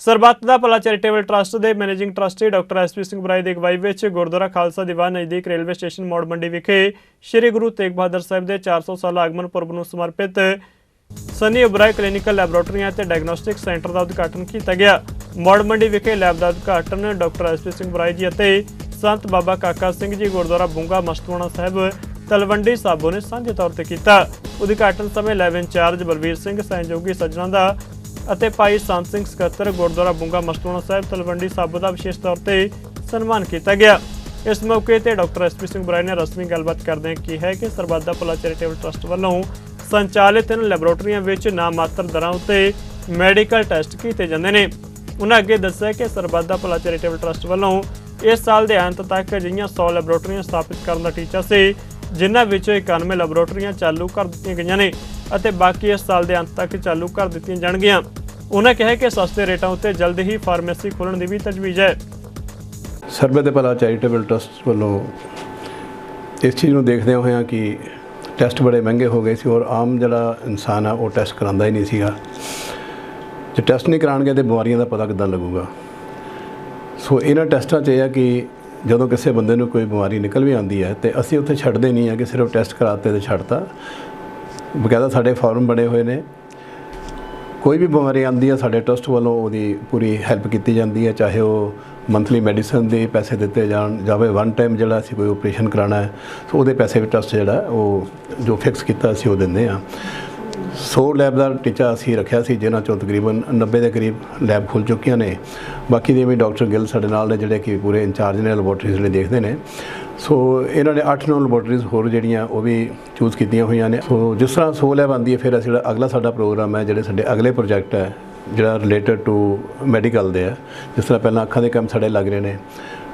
ਸਰਬੱਤ da Bhala charitable trust ਦੇ managing trustee doctor SP Singh Brai ਦੀ ਅਗਵਾਈ ਵਿੱਚ ਗੁਰਦੁਆਰਾ ਖਾਲਸਾ ਦੀਵਾਨ ਨਜ਼ਦੀਕ ਰੇਲਵੇ ਸਟੇਸ਼ਨ ਮੋੜ ਮੰਡੀ ਵਿਖੇ ਸ੍ਰੀ ਗੁਰੂ ਤੇਗ ਬਹਾਦਰ ਸਾਹਿਬ ਦੇ 400 ਸਾਲ ਆਗਮਨ ਪੁਰਬ ਨੂੰ ਸਮਰਪਿਤ ਸਨੀ ਉਬਰਾਏ ਕਲੀਨਿਕਲ ਲੈਬੋਰੇਟਰੀਆਂ ਤੇ ਡਾਇਗਨੋਸਟਿਕ ਸੈਂਟਰ ਦਾ ਉਦਘਾਟਨ ਕੀਤਾ ਗਿਆ। ਮੋੜ ਮੰਡੀ ਵਿਖੇ ਲੈਬ ਦਾ ਉਦਘਾਟਨ ਡਾਕਟਰ ਐਸਪੀ ਸਿੰਘ ਬਰਾਈ ਜੀ ਅਤੇ ਸੰਤ ਬਾਬਾ ਕਾਕਾ ਸਿੰਘ ਜੀ ਗੁਰਦੁਆਰਾ ਬੁੰਗਾ ਮਸਤੂਆਣਾ ਸਾਹਿਬ ਤਲਵੰਡੀ ਸਾਬੋ ਨੇ ਸਾਂਝੇ ਤੌਰ ਤੇ ਕੀਤਾ। ਉਦਘਾਟਨ ਸਮੇਂ ਲੈਬ ਇੰਚਾਰਜ ਬਲਵੀਰ ਸਿੰਘ ਸਹਿਯੋਗੀ ਸੱਜਣਾ ਦਾ ਅਤੇ ਭਾਈ ਸੰਤ ਸਿੰਘ ਸਕੱਤਰ ਗੁਰਦੁਆਰਾ ਬੁੰਗਾ ਮਸਤੂਆਣਾ ਸਾਹਿਬ ਤਲਵੰਡੀ ਸਾਬੋ ਦਾ ਵਿਸ਼ੇਸ਼ ਤੌਰ ਤੇ ਸਨਮਾਨ ਕੀਤਾ ਗਿਆ। ਇਸ ਮੌਕੇ ਤੇ ਡਾਕਟਰ ਐਸਪੀ ਸਿੰਘ ਬਰਾਈ ਨੇ ਰਸਮੀ ਗੱਲਬਾਤ ਕਰਦਿਆਂ ਕਿਹਾ ਕਿ ਸਰਬੱਤ ਦਾ ਭਲਾ ਚੈਰੀਟੇਬਲ ਟਰਸਟ ਵੱਲੋਂ ਸੰਚਾਲਿਤ ਇਨ ਲੈਬੋਰੇਟਰੀਆਂ ਵਿੱਚ ਨਾਮਾਤਰ ਦਰਾਂ ਉੱਤੇ ਮੈਡੀਕਲ ਟੈਸਟ ਕੀਤੇ ਜਾਂਦੇ ਨੇ। ਉਹਨਾਂ ਅੱਗੇ ਦੱਸਿਆ ਕਿ ਸਰਬੱਤ ਦਾ ਭਲਾ ਚੈਰੀਟੇਬਲ ਟਰਸਟ ਵੱਲੋਂ ਇਸ ਸਾਲ ਦੇ ਅੰਤ ਤੱਕ ਅਜਿਹੀਆਂ 100 ਲੈਬੋਰੇਟਰੀਆਂ ਸਥਾਪਿਤ ਕਰਨ ਦਾ ਟੀਚਾ ਸੀ। ਜਿਨ੍ਹਾਂ ਵਿੱਚੋਂ 91 ਲੈਬੋਰੇਟਰੀਆਂ ਚਾਲੂ ਕਰ ਦਿੱਤੀਆਂ ਗਈਆਂ ਨੇ ਅਤੇ ਬਾਕੀ ਇਸ ਸਾਲ ਦੇ ਅੰਤ ਤੱਕ ਚਾਲੂ ਕਰ ਦਿੱਤੀਆਂ ਜਾਣਗੀਆਂ। ਉਹਨਾਂ ਕਿਹਾ ਕਿ ਸਸਤੇ ਰੇਟਾਂ ਉੱਤੇ ਜਲਦ ਹੀ ਫਾਰਮੇਸੀ ਖੋਲ੍ਹਣ ਦੀ ਵੀ ਤਜਵੀਜ਼ ਹੈ। ਸਰਬਤ ਦੇ ਭਲਾ ਚੈਰੀਟੇਬਲ ਟਰਸਟ ਵੱਲੋਂ ਇਸ ਚੀਜ਼ ਨੂੰ ਦੇਖਦੇ ਹੋਇਆਂ ਕਿ ਟੈਸਟ ਬੜੇ ਮਹਿੰਗੇ ਹੋ ਗਏ ਸੀ ਔਰ ਆਮ ਜਿਹੜਾ ਇਨਸਾਨ ਆ, ਉਹ ਟੈਸਟ ਕਰਾਉਂਦਾ ਹੀ ਨਹੀਂ ਸੀਗਾ। ਜੇ ਟੈਸਟ ਨਹੀਂ ਕਰਾਣਗੇ ਤੇ ਬਿਮਾਰੀਆਂ ਦਾ ਪਤਾ ਕਿੱਦਾਂ ਲੱਗੂਗਾ। ਸੋ ਇਹਨਾਂ ਟੈਸਟਾਂ 'ਚ ਇਹ ਆ ਕਿ ਜਦੋਂ ਕਿਸੇ ਬੰਦੇ ਨੂੰ ਕੋਈ ਬਿਮਾਰੀ ਨਿਕਲ ਵੀ ਆਉਂਦੀ ਹੈ ਤੇ ਅਸੀਂ ਉੱਥੇ ਛੱਡਦੇ ਨਹੀਂ ਆ ਕਿ ਸਿਰਫ ਟੈਸਟ ਕਰਾਤੇ ਤੇ ਛੱਡਤਾ। ਬਕਾਇਦਾ ਸਾਡੇ ਫਾਰਮ ਬਣੇ ਹੋਏ ਨੇ। ਕੋਈ ਵੀ ਬਿਮਾਰੀ ਆਉਂਦੀ ਹੈ, ਸਾਡੇ ਟਰਸਟ ਵੱਲੋਂ ਉਹਦੀ ਪੂਰੀ ਹੈਲਪ ਕੀਤੀ ਜਾਂਦੀ ਹੈ, ਚਾਹੇ ਉਹ ਮੰਥਲੀ ਮੈਡੀਸਨ ਦੇ ਪੈਸੇ ਦਿੱਤੇ ਜਾਣ, ਜਾਵੇ ਵਨ ਟਾਈਮ ਜਿਹੜਾ ਅਸੀਂ ਕੋਈ ਆਪਰੇਸ਼ਨ ਕਰਾਉਣਾ ਹੈ ਸੋ ਉਹਦੇ ਪੈਸੇ ਵੀ ਟਰਸਟ ਜਿਹੜਾ ਉਹ ਜੋ ਫਿਕਸ ਕੀਤਾ ਅਸੀਂ ਉਹ ਦਿੰਦੇ ਆ 100 ਲੈਬ ਦਾ ਟੀਚਾ ਅਸੀਂ ਰੱਖਿਆ ਸੀ, ਜਿਨ੍ਹਾਂ ਚੋਂ ਤਕਰੀਬਨ 90 ਦੇ ਕਰੀਬ ਲੈਬ ਖੁੱਲ ਚੁੱਕੀਆਂ ਨੇ। ਬਾਕੀ ਦੇ ਵੀ ਡਾਕਟਰ ਗਿੱਲ ਸਾਡੇ ਨਾਲ ਨੇ, ਜਿਹੜੇ ਕਿ ਪੂਰੇ ਇੰਚਾਰਜ ਨੇ, ਲੈਬੋਰਟਰੀਜ਼ ਜਿਹੜੇ ਦੇਖਦੇ ਨੇ। ਸੋ ਇਹਨਾਂ ਨੇ 8-9 ਲੈਬੋਰਟਰੀਜ਼ ਹੋਰ ਜਿਹੜੀਆਂ ਉਹ ਵੀ ਚੂਜ਼ ਕੀਤੀਆਂ ਹੋਈਆਂ ਨੇ। ਸੋ ਜਿਸ ਤਰ੍ਹਾਂ 100 ਲੈਬ ਆਉਂਦੀ ਹੈ, ਫਿਰ ਅਸੀਂ ਜਿਹੜਾ ਅਗਲਾ ਸਾਡਾ ਪ੍ਰੋਗਰਾਮ ਹੈ, ਜਿਹੜੇ ਸਾਡੇ ਅਗਲੇ ਪ੍ਰੋਜੈਕਟ ਹੈ, ਜਿਹੜਾ ਰਿਲੇਟਡ ਟੂ ਮੈਡੀਕਲ ਦੇ ਹੈ, ਜਿਸ ਤਰ੍ਹਾਂ ਪਹਿਲਾਂ ਅੱਖਾਂ ਦੇ ਕੰਮ ਸਾਡੇ ਲੱਗ ਰਹੇ ਨੇ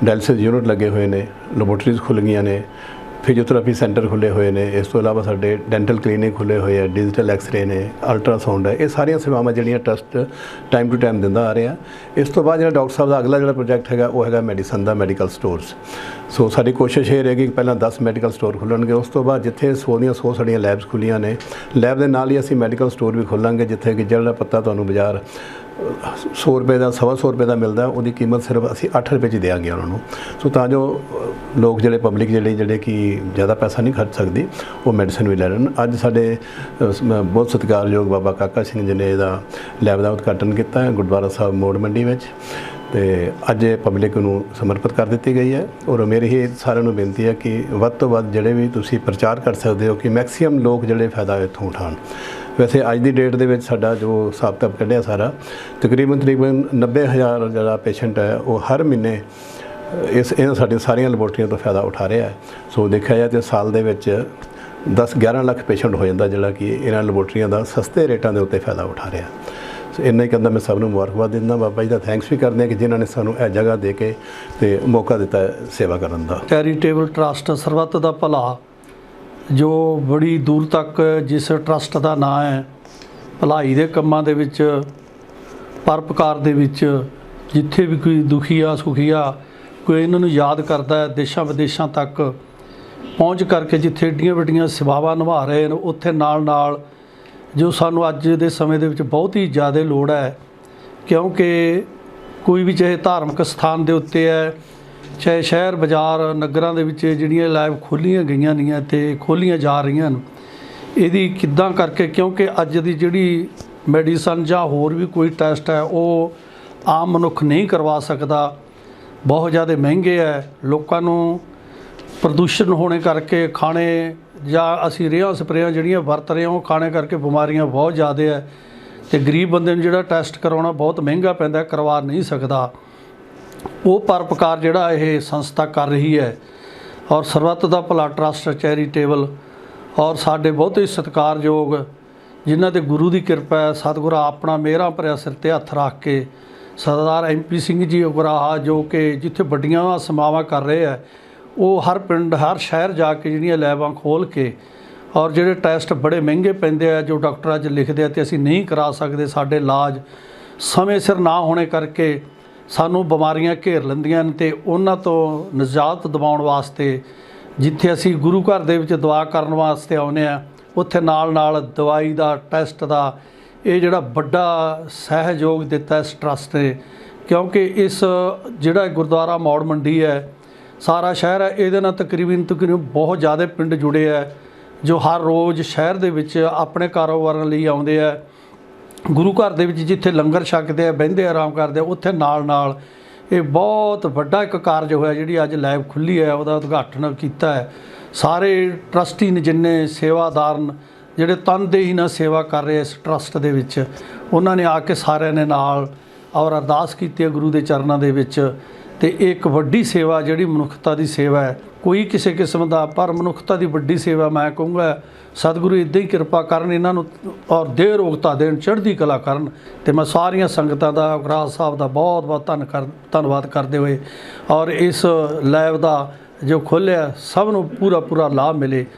ਡਾਇਲਿਸਿਸ ਯੂਨਿਟ ਲੱਗੇ ਹੋਏ ਨੇ, ਲੈਬੋਰਟਰੀਜ਼ ਖੁੱਲ ਗਈਆਂ ਨੇ ਫਿਜ਼ੀਓਥੈਰੇਪੀ ਸੈਂਟਰ ਖੁੱਲੇ ਹੋਏ ਨੇ, ਇਸ ਤੋਂ ਇਲਾਵਾ ਸਾਡੇ ਡੈਂਟਲ ਕਲੀਨਿਕ ਖੁੱਲੇ ਹੋਏ ਆ, ਡਿਜੀਟਲ ਐਕਸ-ਰੇ ਨੇ, ਅਲਟਰਾਸਾਊਂਡ ਹੈ, ਇਹ ਸਾਰੀਆਂ ਸੇਵਾਵਾਂ ਜਿਹੜੀਆਂ ਟਰਸਟ ਟਾਈਮ ਟੂ ਟਾਈਮ ਦਿੰਦਾ ਆ ਰਿਹਾ। ਇਸ ਤੋਂ ਬਾਅਦ ਜਿਹੜਾ ਡਾਕਟਰ ਸਾਹਿਬ ਦਾ ਅਗਲਾ ਜਿਹੜਾ ਪ੍ਰੋਜੈਕਟ ਹੈਗਾ, ਉਹ ਹੈਗਾ ਮੈਡੀਸਨ ਦਾ ਮੈਡੀਕਲ ਸਟੋਰਸ। ਸੋ ਸਾਡੀ ਕੋਸ਼ਿਸ਼ ਇਹ ਰਹੇਗੀ ਕਿ ਪਹਿਲਾਂ 10 ਮੈਡੀਕਲ ਸਟੋਰ ਖੁੱਲਣਗੇ, ਉਸ ਤੋਂ ਬਾਅਦ ਜਿੱਥੇ 100 ਦੀਆਂ 100 ਸਾਡੀਆਂ ਲੈਬਸ ਖੁੱਲੀਆਂ ਨੇ, ਲੈਬ ਦੇ ਨਾਲ ਹੀ ਅਸੀਂ ਮੈਡੀਕਲ ਸਟੋਰ ਵੀ ਖੋਲਾਂਗੇ, ਜਿੱਥੇ ਕਿ ਜਿਹੜਾ ਪੱਤਾ ਤੁਹਾਨੂੰ ਬਾਜ਼ਾਰ 100 ਰੁਪਏ ਦਾ, ਸਵਾ ਸੌ ਰੁਪਏ ਦਾ ਮਿਲਦਾ, ਉਹਦੀ ਕੀਮਤ ਸਿਰਫ ਅਸੀਂ 8 ਰੁਪਏ 'ਚ ਦਿਆਂਗੇ ਉਹਨਾਂ ਨੂੰ। ਸੋ ਤਾਂ ਜੋ ਲੋਕ ਜਿਹੜੇ ਪਬਲਿਕ ਜਿਹੜੇ ਜਿਹੜੇ ਕਿ ਜ਼ਿਆਦਾ ਪੈਸਾ ਨਹੀਂ ਖਰਚ ਸਕਦੀ, ਉਹ ਮੈਡੀਸਨ ਵੀ ਲੈ ਲੈਣ। ਅੱਜ ਸਾਡੇ ਬਹੁਤ ਸਤਿਕਾਰਯੋਗ ਬਾਬਾ ਕਾਕਾ ਸਿੰਘ ਜੀ ਨੇ ਇਹਦਾ ਲੈਬ ਦਾ ਉਦਘਾਟਨ ਕੀਤਾ ਹੈ ਗੁਰਦੁਆਰਾ ਸਾਹਿਬ ਮੋੜ ਮੰਡੀ ਵਿੱਚ। ਤੇ ਅੱਜ ਇਹ ਪਬਲਿਕ ਨੂੰ ਸਮਰਪਿਤ ਕਰ ਦਿੱਤੀ ਗਈ ਹੈ। ਔਰ ਮੇਰੀ ਇਹ ਸਾਰਿਆਂ ਨੂੰ ਬੇਨਤੀ ਹੈ ਕਿ ਵੱਧ ਤੋਂ ਵੱਧ ਜਿਹੜੇ ਵੀ ਤੁਸੀਂ ਪ੍ਰਚਾਰ ਕਰ ਸਕਦੇ ਹੋ, ਕਿ ਮੈਕਸਿਮਮ ਲੋਕ ਜਿਹੜੇ ਫਾਇਦਾ ਇੱਥੋਂ ਉਠਾਉਣ। ਵੈਸੇ ਅੱਜ ਦੀ ਡੇਟ ਦੇ ਵਿੱਚ ਸਾਡਾ ਜੋ ਹਿਸਾਬ ਕਿਤਾਬ ਕੱਢਿਆ ਸਾਰਾ, ਤਕਰੀਬਨ ਤਕਰੀਬਨ 90000 ਜਿਹੜਾ ਪੇਸ਼ੈਂਟ ਹੈ, ਉਹ ਹਰ ਮਹੀਨੇ ਇਸ, ਇਹਨਾਂ ਸਾਡੀਆਂ ਸਾਰੀਆਂ ਲੈਬੋਰਟਰੀਆਂ ਤੋਂ ਫਾਇਦਾ ਉਠਾ ਰਿਹਾ ਹੈ। ਸੋ ਦੇਖਿਆ ਜਾਏ ਤੇ ਸਾਲ ਦੇ ਵਿੱਚ 10 11 ਲੱਖ ਪੇਸ਼ੈਂਟ ਹੋ ਜਾਂਦਾ, ਜਿਹੜਾ ਕਿ ਇਹਨਾਂ ਲੈਬੋਰਟਰੀਆਂ ਦਾ ਸਸਤੇ ਰੇਟਾਂ ਦੇ ਉੱਤੇ ਫਾਇਦਾ ਉਠਾ ਰਿਹਾ ਸੋ ਇੰਨਾ ਹੀ ਕਹਿੰਦਾ, ਮੈਂ ਸਭ ਨੂੰ ਮੁਬਾਰਕਬਾਦ ਦਿੰਦਾ। ਬਾਬਾ ਜੀ ਦਾ ਥੈਂਕਸ ਵੀ ਕਰਦੇ ਹਾਂ ਕਿ ਜਿਨ੍ਹਾਂ ਨੇ ਸਾਨੂੰ ਇਹ ਜਗ੍ਹਾ ਦੇ ਕੇ ਤੇ ਮੌਕਾ ਦਿੱਤਾ ਸੇਵਾ ਕਰਨ ਦਾ। ਚੈਰੀਟੇਬਲ ਟਰਸਟ ਸਰਬੱਤ ਦਾ ਭਲਾ। ਜੋ ਬੜੀ ਦੂਰ ਤੱਕ ਜਿਸ ਟਰਸਟ ਦਾ ਨਾਂ ਹੈ, ਭਲਾਈ ਦੇ ਕੰਮਾਂ ਦੇ ਵਿੱਚ ਪਰਪਕਾਰ ਦੇ ਵਿੱਚ, ਜਿੱਥੇ ਵੀ ਕੋਈ ਦੁਖੀ ਆ, ਸੁਖੀ ਕੋਈ ਇਹਨਾਂ ਨੂੰ ਯਾਦ ਕਰਦਾ ਹੈ, ਦੇਸ਼ਾਂ ਵਿਦੇਸ਼ਾਂ ਤੱਕ ਪਹੁੰਚ ਕਰਕੇ ਜਿੱਥੇ ਏਡੀਆਂ ਵੱਡੀਆਂ ਸੇਵਾਵਾਂ ਨਿਭਾ ਰਹੇ ਨੇ ਉੱਥੇ ਨਾਲ ਨਾਲ ਜੋ ਸਾਨੂੰ ਅੱਜ ਦੇ ਸਮੇਂ ਦੇ ਵਿੱਚ ਬਹੁਤ ਹੀ ਜ਼ਿਆਦਾ ਲੋੜ ਹੈ, ਕਿਉਂਕਿ ਕੋਈ ਵੀ ਚਾਹੇ ਧਾਰਮਿਕ ਸਥਾਨ ਦੇ ਉੱਤੇ ਹੈ ਚਾਹੇ ਸ਼ਹਿਰ, ਬਾਜ਼ਾਰ, ਨਗਰਾਂ ਦੇ ਵਿੱਚ ਜਿਹੜੀਆਂ ਲੈਬ ਖੋਲੀਆਂ ਗਈਆਂ ਨਹੀਂ ਤੇ ਖੋਲੀਆਂ ਜਾ ਰਹੀਆਂ ਨੇ। ਇਹਦੀ ਕਿੱਦਾਂ ਕਰਕੇ? ਕਿਉਂਕਿ ਅੱਜ ਦੀ ਜਿਹੜੀ ਮੈਡੀਸਨ ਜਾਂ ਹੋਰ ਵੀ ਕੋਈ ਟੈਸਟ ਹੈ, ਉਹ ਆਮ ਮਨੁੱਖ ਨਹੀਂ ਕਰਵਾ ਸਕਦਾ। ਬਹੁਤ ਜ਼ਿਆਦਾ ਮਹਿੰਗੇ ਹੈ। ਲੋਕਾਂ ਨੂੰ ਪ੍ਰਦੂਸ਼ਣ ਹੋਣੇ ਕਰਕੇ ਖਾਣੇ ਜਾਂ ਅਸੀਂ ਰੇਹਾਂ ਸਪਰੇਆਂ ਜਿਹੜੀਆਂ ਵਰਤ ਰਹੇ ਹਾਂ, ਉਹ ਖਾਣੇ ਕਰਕੇ ਬਿਮਾਰੀਆਂ ਬਹੁਤ ਜ਼ਿਆਦਾ ਹੈ। ਤੇ ਗਰੀਬ ਬੰਦੇ ਨੂੰ ਜਿਹੜਾ ਟੈਸਟ ਕਰਾਉਣਾ ਬਹੁਤ ਮਹਿੰਗਾ ਪੈਂਦਾ ਕਰਵਾ ਨਹੀਂ ਸਕਦਾ। ਉਹ ਪਰਪਕਾਰ ਜਿਹੜਾ ਇਹ ਸੰਸਥਾ ਕਰ ਰਹੀ ਹੈ ਔਰ ਸਰਬੱਤ ਦਾ ਭਲਾ ਟਰਸਟ ਚੈਰੀਟੇਬਲ ਔਰ ਸਾਡੇ ਬਹੁਤ ਹੀ ਸਤਿਕਾਰਯੋਗ, ਜਿਨ੍ਹਾਂ ਤੇ ਗੁਰੂ ਦੀ ਕਿਰਪਾ ਹੈ, ਸਤਿਗੁਰ ਆਪਣਾ ਮੇਰਾ ਭਰਿਆ ਸਿਰ ਤੇ ਹੱਥ ਰੱਖ ਕੇ, ਸਰਦਾਰ ਐਮਪੀ ਸਿੰਘ ਜੀ ਉਗਰਾਹਾ, ਜੋ ਕਿ ਜਿੱਥੇ ਵੱਡੀਆਂ ਸਮਾਵਾਂ ਕਰ ਰਹੇ ਹੈ, ਉਹ ਹਰ ਪਿੰਡ, ਹਰ ਸ਼ਹਿਰ ਜਾ ਕੇ ਜਿਹੜੀਆਂ ਲੈਬਾਂ ਖੋਲ ਕੇ ਔਰ ਜਿਹੜੇ ਟੈਸਟ ਬੜੇ ਮਹਿੰਗੇ ਪੈਂਦੇ ਆ, ਜੋ ਡਾਕਟਰ ਅੱਜ ਲਿਖਦੇ ਆ ਤੇ ਅਸੀਂ ਨਹੀਂ ਕਰਾ ਸਕਦੇ, ਸਾਡੇ ਇਲਾਜ ਸਮੇਂ ਸਿਰ ਨਾ ਹੋਣੇ ਕਰਕੇ ਸਾਨੂੰ ਬਿਮਾਰੀਆਂ ਘੇਰ ਲੈਂਦੀਆਂ ਨੇ ਤੇ ਉਹਨਾਂ ਤੋਂ ਨਜਾਤ ਦਿਵਾਉਣ ਵਾਸਤੇ ਜਿੱਥੇ ਅਸੀਂ ਗੁਰੂ ਘਰ ਦੇ ਵਿੱਚ ਦੁਆ ਕਰਨ ਵਾਸਤੇ ਆਉਂਦੇ ਆ ਉੱਥੇ ਨਾਲ ਨਾਲ ਦਵਾਈ ਦਾ, ਟੈਸਟ ਦਾ, ਇਹ ਜਿਹੜਾ ਵੱਡਾ ਸਹਿਯੋਗ ਦਿੱਤਾ ਇਸ ਟਰਸਟ ਨੇ। ਕਿਉਂਕਿ ਇਸ ਜਿਹੜਾ ਗੁਰਦੁਆਰਾ ਮੌੜ ਮੰਡੀ ਹੈ, ਸਾਰਾ ਸ਼ਹਿਰ ਹੈ, ਇਹਦੇ ਨਾਲ ਤਕਰੀਬਨ ਤਕਰੀਬਨ ਬਹੁਤ ਜ਼ਿਆਦਾ ਪਿੰਡ ਜੁੜੇ ਹੈ, ਜੋ ਹਰ ਰੋਜ਼ ਸ਼ਹਿਰ ਦੇ ਵਿੱਚ ਆਪਣੇ ਕਾਰੋਬਾਰਾਂ ਲਈ ਆਉਂਦੇ ਆ ਗੁਰੂ ਘਰ ਦੇ ਵਿੱਚ ਜਿੱਥੇ ਲੰਗਰ ਛਕਦੇ ਆ, ਬਹਿੰਦੇ ਆਰਾਮ ਕਰਦੇ ਆ, ਉੱਥੇ ਨਾਲ ਨਾਲ ਇਹ ਬਹੁਤ ਵੱਡਾ ਇੱਕ ਕਾਰਜ ਹੋਇਆ ਜਿਹੜੀ ਅੱਜ ਲੈਬ ਖੁੱਲੀ ਹੈ, ਉਹਦਾ ਉਦਘਾਟਨ ਕੀਤਾ ਹੈ। ਸਾਰੇ ਟਰਸਟੀ ਨੇ ਜਿੰਨੇ ਸੇਵਾਦਾਰ ਜਿਹੜੇ ਤਨਦੇਹੀ ਨਾਲ ਸੇਵਾ ਕਰ ਰਹੇ ਇਸ ਟਰਸਟ ਦੇ ਵਿੱਚ, ਉਹਨਾਂ ਨੇ ਆ ਕੇ ਸਾਰਿਆਂ ਨੇ ਨਾਲ ਔਰ ਅਰਦਾਸ ਕੀਤੀ ਹੈ ਗੁਰੂ ਦੇ ਚਰਨਾਂ ਦੇ ਵਿੱਚ। ਤੇ ਇਹ ਇੱਕ ਵੱਡੀ ਸੇਵਾ ਜਿਹੜੀ ਮਨੁੱਖਤਾ ਦੀ ਸੇਵਾ ਹੈ, ਕੋਈ ਕਿਸੇ ਕਿਸਮ ਦਾ, ਪਰ ਮਨੁੱਖਤਾ ਦੀ ਵੱਡੀ ਸੇਵਾ ਮੈਂ ਕਹੂੰਗਾ, ਸਤਿਗੁਰੂ ਇਦਾਂ ਹੀ ਕਿਰਪਾ ਕਰਨ ਇਹਨਾਂ ਨੂੰ ਔਰ ਦੇਹ ਰੋਗਤਾ ਦੇਣ, ਚੜ੍ਹਦੀ ਕਲਾ ਕਰਨ। ਤੇ ਮੈਂ ਸਾਰੀਆਂ ਸੰਗਤਾਂ ਦਾ ਉਗਰਾਜ ਸਾਹਿਬ ਦਾ ਬਹੁਤ ਬਹੁਤ ਧੰਨ ਕਰ, ਧੰਨਵਾਦ ਕਰਦੇ ਹੋਏ ਔਰ ਇਸ ਲੈਬ ਦਾ ਜੋ ਖੋਲ੍ਹਿਆ, ਸਭ ਨੂੰ ਪੂਰਾ ਪੂਰਾ ਲਾਭ ਮਿਲੇ।